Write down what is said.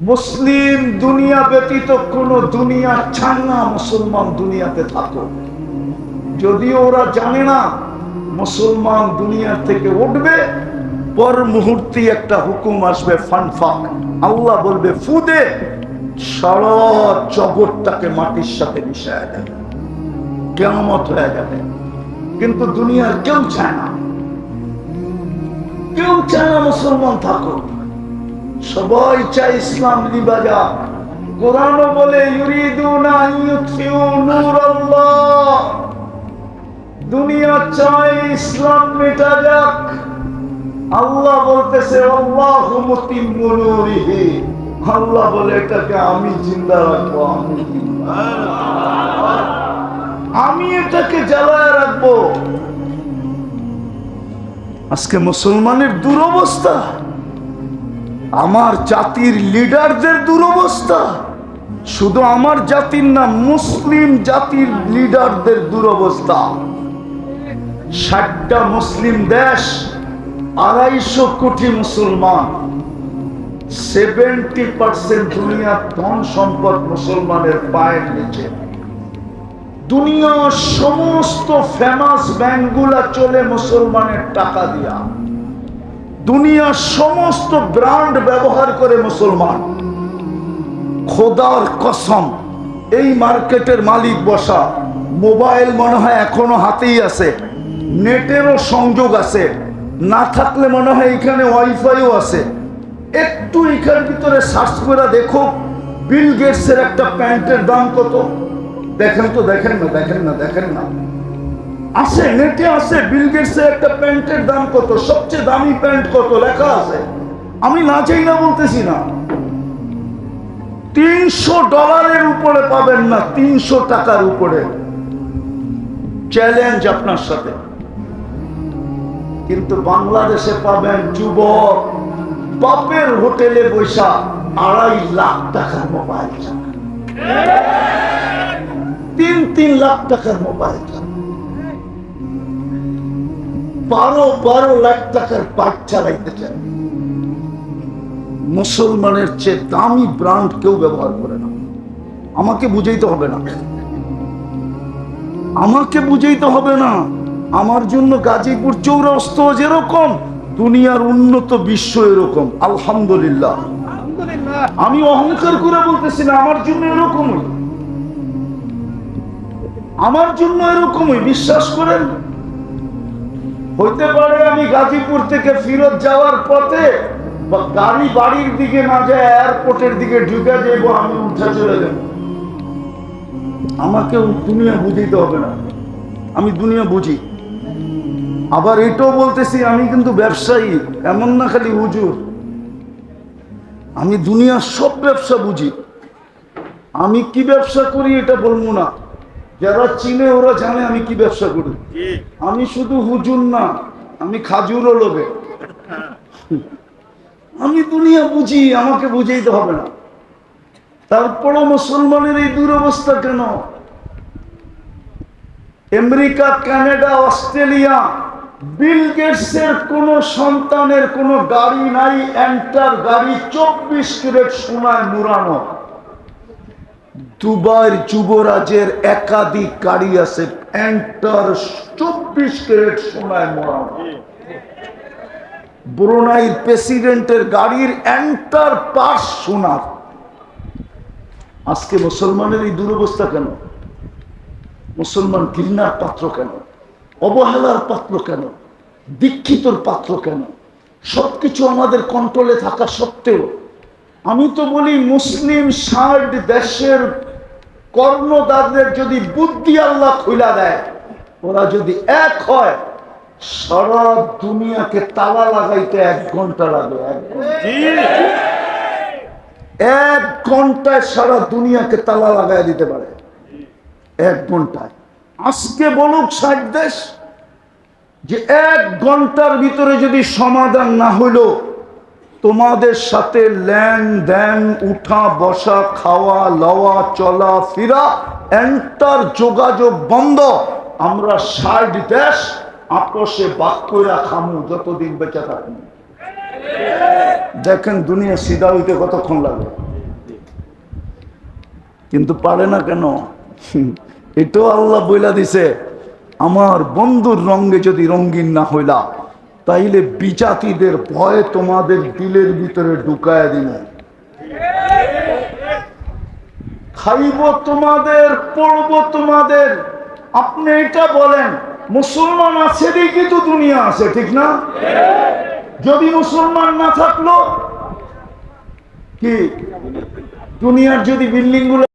মুসলিম দুনিয়া ব্যতীত কোন দুনিয়া চায় না মুসলমান দুনিয়াতে থাকো যদিও ওরা জানে না মুসলমান দুনিয়া থেকে উঠবে, পর মুহূর্তে একটা হুকুম আসবে ফানফাক আল্লাহ বলবে ফুদে সারা জগৎটাকে মাটির সাথে মিশায় দেবে। কেমত হয়ে যাবে। কিন্তু দুনিয়ার কেউ চায় না। কেউ চায় না মুসলমান থাকুক। সবাই চায় ইসলাম লিবাজা কোরআন বলে, ইউরিদুনা আন ইউতফিউ নূরাল্লাহ। দুনিয়া চায় ইসলাম মেটা যাক। আল্লাহ বলতেছে, আল্লাহ বলে, এটাকে আমি জিন্দা রাখব, আমি আমি এটাকে জ্বালায় রাখব। আজকে মুসলমানের দুরবস্থা। আমার জাতির লিডারদের দুরবস্থা। শুধু আমার জাতির না, মুসলিম জাতির লিডারদের দুরবস্থা। ষাটটা মুসলিম দেশ, আড়াইশো কোটি মুসলমান। সেভেন্টি পার্সেন্ট দুনিয়ার ধন সম্পদ মুসলমানের পায়ের নিচে। দুনিয়ার সমস্ত ফেমাস ব্যাংকগুলা চলে মুসলমানের টাকা দিয়া। দুনিয়ার সমস্ত ব্র্যান্ড ব্যবহার করে মুসলমান। খোদার কসম, এই মার্কেটের মালিক বসা, মোবাইল মনে হয় এখনও হাতেই আছে, নেটেরও সংযোগ আছে, না থাকলে মনে হয় এখানে ওয়াইফাইও আছে। একটু এখানের ভিতরে সার্চ করে দেখো, বিল গেটসের একটা প্যান্টের দাম কত। দেখেন তো, দেখেন না দেখেন না দেখেন না। আছে, নেটে আছে বিল গেটসের একটা প্যান্টের দাম কত? সবচেয়ে দামি প্যান্ট কত? লেখা আছে। আমি না চাই না বলতেছি না। তিনশো ডলারের উপরে পাবেন না, তিনশো টাকার উপরে। চ্যালেঞ্জ আপনার সাথে। কিন্তু বাংলাদেশে পাবেন যুবক, বাপের হোটেলে বৈশা আড়াই লাখ টাকার মোবাইল। তিন তিন লাখ টাকার মোবাইল। বারো বারো লাখ টাকার বাইক চালাইতে চায় মুসলমানের চেয়ে দামি ব্র্যান্ড কেউ ব্যবহার করে না। আমাকে বুঝাইতে হবে না। আমাকে বুঝাইতে হবে না। আমার জন্য গাজীপুর চৌরাস্ত যেরকম দুনিয়ার উন্নত বিশ্ব এরকম। আলহামদুলিল্লাহ। আমি অহংকার করে বলতেছি না আমার জন্য এরকমই। আমার জন্য এরকমই বিশ্বাস করেন? হইতে পারে আমি গাজীপুর থেকে ফিরত যাওয়ার পথে গাড়ি বাড়ির দিকে না যায় এয়ারপোর্টের দিকে ঢুকে যাইব, আমি উঠে চলে যাব। আমাকে দুনিয়া বুঝিতে হবে না। আমি দুনিয়া বুঝি। আবার এটাও বলতেছি, আমি কিন্তু ব্যবসায়ী, এমন না খালি হুজুর। আমি দুনিয়ার সব ব্যবসা বুঝি। আমি কি ব্যবসা করি এটা বলব না। যারা চিনে ওরা জানে আমি কি ব্যবসা করি। আমি শুধু হুজুর না, আমি খাজুরও লোভে। আমি দুনিয়া বুঝি, আমাকে বুঝাইতে হবে না। তারপরও মুসলমানের এই দুরবস্থা কেন? আমেরিকা, কানাডা, অস্ট্রেলিয়া, বিল গেটসের কোন সন্তানের কোনো গাড়ি নাই, এন্টার গাড়ি চব্বিশ ক্যারেট সোনায় মুড়ানো। দুবাইয়ের যুবরাজের একাধিক গাড়ি আছে এন্টার চব্বিশ ক্যারেট সোনায় মোড়ানো ব্রুনাইর প্রেসিডেন্টের গাড়ির এন্টার পাস সোনার। আজকে মুসলমানের এই দুরবস্থা কেন? মুসলমান ঘৃণার পাত্র কেন? অবহেলার পাত্র কেন? দীক্ষিতর পাত্র কেন? সবকিছু আমাদের কন্ট্রোলে থাকা সত্ত্বেও আমি তো বলি মুসলিম ষাট দেশের কর্ণদারদের যদি বুদ্ধি আল্লাহ খুলা দেয় ওরা যদি এক হয় সারা দুনিয়াকে তালা লাগাইতে এক ঘণ্টা লাগে এক ঘণ্টা। এক ঘন্টায় সারা দুনিয়াকে তালা লাগাই দিতে পারে। এক ঘন্টায়। আজকে বলুক ষাট দেশ যে এক ঘণ্টার ভিতরে যদি সমাধান না হইল তোমাদের সাথে ল্যান দেন, উঠা, বসা, খাওয়া, লওয়া, চলা, ফিরা, এন্টার, যোগাযোগ বন্ধ। আমরা ষাট দেশ আপোষে বাক খামু, যতদিন বেঁচে থাকুন। দেখেন দুনিয়া সিধা হইতে কতক্ষণ লাগে। কিন্তু পারে না কেন? এটাও আল্লাহ বইলা দিছে, আমার বন্ধুর রঙ্গে যদি রঙ্গিন না হইলা তাইলে বিজাতিদের ভয়ে তোমাদের দিলের ভিতরে ঢুকায় দিব। খাইব তোমাদের, পড়ব তোমাদের। আপনি এটা বলেন, মুসলমান আছে দেখি তো দুনিয়া আছে, ঠিক না? যদি মুসলমান না থাকল, কি? দুনিয়ার যদি বিল্ডিংগুলো